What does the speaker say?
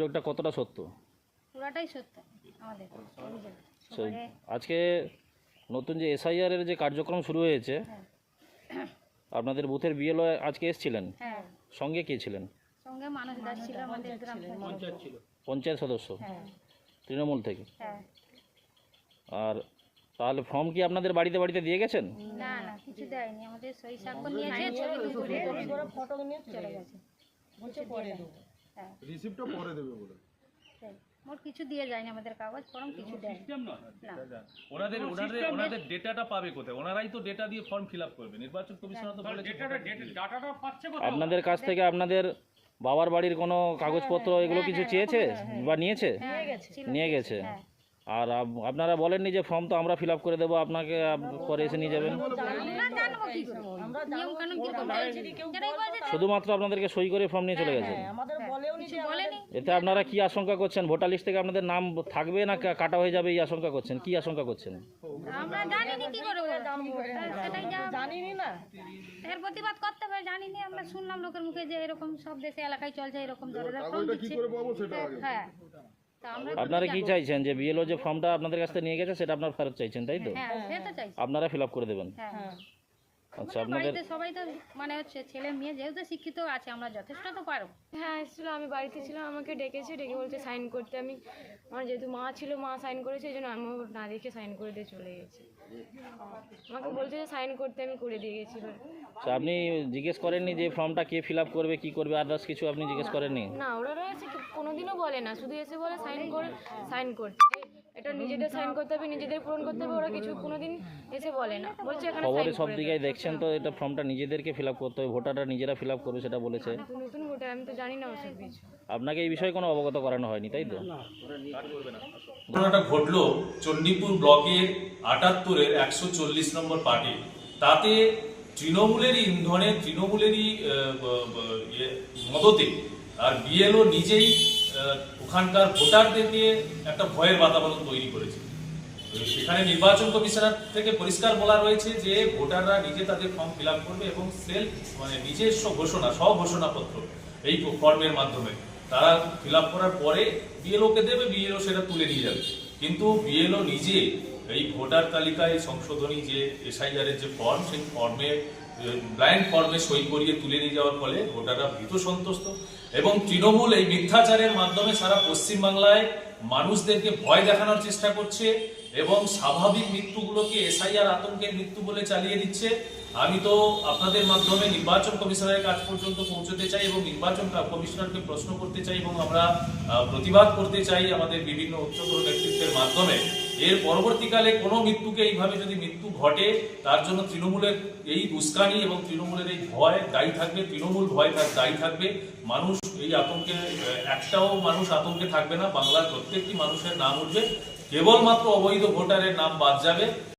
অভিযোগটা কতটা সত্য? পুরাটাই সত্য আমাদের অভিযোগ। তো আজকে নতুন যে এসআইআর এর যে কার্যক্রম শুরু হয়েছে হ্যাঁ। আপনাদের বুথের বিএলও আজকে এসেছিলেন? হ্যাঁ। সঙ্গে কে ছিলেন? সঙ্গে মানুষ দাস ছিল আমাদের গ্রাম পঞ্চায়েত ছিল। পঞ্চায়েত সদস্য? হ্যাঁ। তৃণমূল থেকে? হ্যাঁ। আর তাহলে ফর্ম কি আপনাদের বাড়িতে বাড়িতে দিয়ে গেছেন? না না কিছু দেয়নি। আমাদের সই স্বাক্ষর নিয়েছে ছবি তুলে ফটো নিয়ে চলে গেছে। কিছু দিয়ে দেয়নি। হ্যাঁ। রিসিপ্টটা পরে দেবে বলে। মোট কিছু দিয়ে যায়নি আমাদের কাগজ ফর্ম কিছু না। ওনাদের ওনাদের ওনাদের ডেটাটা পাবে কোথায়? ওনারাই তো ডেটা দিয়ে ফর্ম ফিল আপ করবে। নির্বাচন কমিশনার তো বলেছে আপনাদের কাছ থেকে আপনাদের বাবার বাড়ির কোনো কাগজপত্র এগুলো কিছু চেয়েছে? বা নিয়েছে? হ্যাঁ নিয়ে গেছে। হ্যাঁ। আর আপনারা বলেননি যে ফর্ম তো আমরা ফিল আপ করে দেবো আপনাকে পরে এসে নিয়ে যাবেন? শুধুমাত্র আপনাদেরকে সই করে ফর্ম নিয়ে চলে গেছে? এতে আপনারা কি আশঙ্কা করছেন ভোটার লিস্ট থেকে আপনাদের নাম থাকবে না কাটা হয়ে যাবে এই আশঙ্কা করছেন কি আশঙ্কা করছেন আমরা জানিনি কি করে সেটাই জানিনি না এর প্রতিবাদ করতে হবে জানিনি আমরা শুনলাম লোকের মুখে যে এরকম সব দেশে এলাকায় চলছে এরকম হ্যাঁ আপনারা কি চাইছেন যে বিএলও যে ফর্মটা আপনাদের কাছ থেকে নিয়ে গেছে সেটা আপনার ফেরত চাইছেন তাই তো হ্যাঁ আপনারা ফিল আপ করে দেবেন হ্যাঁ আচ্ছা আপনাদের বাড়িতে সবাই তো মানে হচ্ছে ছেলে মেয়ে যেহেতু শিক্ষিত আছে আমরা যথেষ্ট তো পারব হ্যাঁ এসেছিল আমি বাড়িতে ছিলাম আমাকে ডেকেছে ডেকে বলছে সাইন করতে। আমি আমার যেহেতু মা ছিল মা সাইন করেছে এই জন্য আমিও না দেখে সাইন করে দিয়ে চলে গেছি। আমাকে বলছে যে সাইন করতে আমি করে দিয়ে গেছি এবার। আচ্ছা, আপনি জিজ্ঞেস করেননি যে ফর্মটা কে ফিল আপ করবে কি করবে আদার্স কিছু আপনি জিজ্ঞেস করেননি? না ওরা রয়েছে কোনোদিনও বলে না শুধু এসে বলে সাইন করে সাইন করতে। এটা নিজেদের সাইন করতে হবে নিজেদের পূরণ করতে হবে ওরা কিছু কোনোদিন এসে বলে না। বলছে এখানে খবরে সব দিকেই দেখছেন তো এটা ফর্মটা নিজেদেরকে ফিল আপ করতে হবে ভোটাররা নিজেরা ফিল আপ করবে সেটা বলেছে। নতুন ভোটার আমি তো জানি না ওসব কিছু। আপনাকে এই বিষয়ে কোনো অবগত করানো হয়নি তাই তো? ঘটনাটা ঘটলো চণ্ডীপুর ব্লকের আটাত্তরের একশো চল্লিশ নম্বর পার্টি। তাতে তৃণমূলেরই ইন্ধনে তৃণমূলেরই ইয়ে, মদতে আর বিএলও নিজেই ওখানকার ভোটারদেরকে একটা ভয়ের বাতাবরণ তৈরি করেছে। সেখানে নির্বাচন কমিশনার থেকে পরিষ্কার বলা রয়েছে যে ভোটাররা নিজে তাদের ফর্ম ফিল করবে এবং সেলফ মানে নিজস্ব ঘোষণা সব ঘোষণাপত্র এই ফর্মের মাধ্যমে তারা ফিল করার পরে বিএলওকে দেবে বিএলও সেটা তুলে নিয়ে যাবে। কিন্তু বিএলও নিজে এই ভোটার তালিকায় সংশোধনী যে এসআইআর এর যে ফর্ম সেই ফর্মে ব্লাইন্ড ফর্মে সই করিয়ে তুলে নিয়ে যাওয়ার ফলে ভোটাররা ভীত সন্তুষ্ট এবং তৃণমূল এই মিথ্যাচারের মাধ্যমে সারা পশ্চিমবাংলায় মানুষদেরকে ভয় দেখানোর চেষ্টা করছে এবং স্বাভাবিক মৃত্যুগুলোকে এসআইআর আতঙ্কের মৃত্যু বলে চালিয়ে দিচ্ছে। আমি তো আপনাদের মাধ্যমে নির্বাচন কমিশনারের কাজ পর্যন্ত পৌঁছতে চাই এবং নির্বাচন কমিশনারকে প্রশ্ন করতে চাই এবং আমরা প্রতিবাদ করতে চাই আমাদের বিভিন্ন উচ্চতর নেতৃত্বের মাধ্যমে। এর পরবর্তীকালে কোনো মৃত্যুকে এইভাবে যদি মৃত্যু ঘটে, তার জন্য তৃণমূলের এই উস্কানি এবং তৃণমূলের এই ভয় দায়ী থাকবে, তৃণমূল ভয় তার দায়ী থাকবে। মানুষ এই আতঙ্কে, একটাও মানুষ আতঙ্কে থাকবে না। বাংলার প্রত্যেকটি মানুষের নাম উঠবে। কেবলমাত্র অবৈধ ভোটারের নাম বাদ যাবে।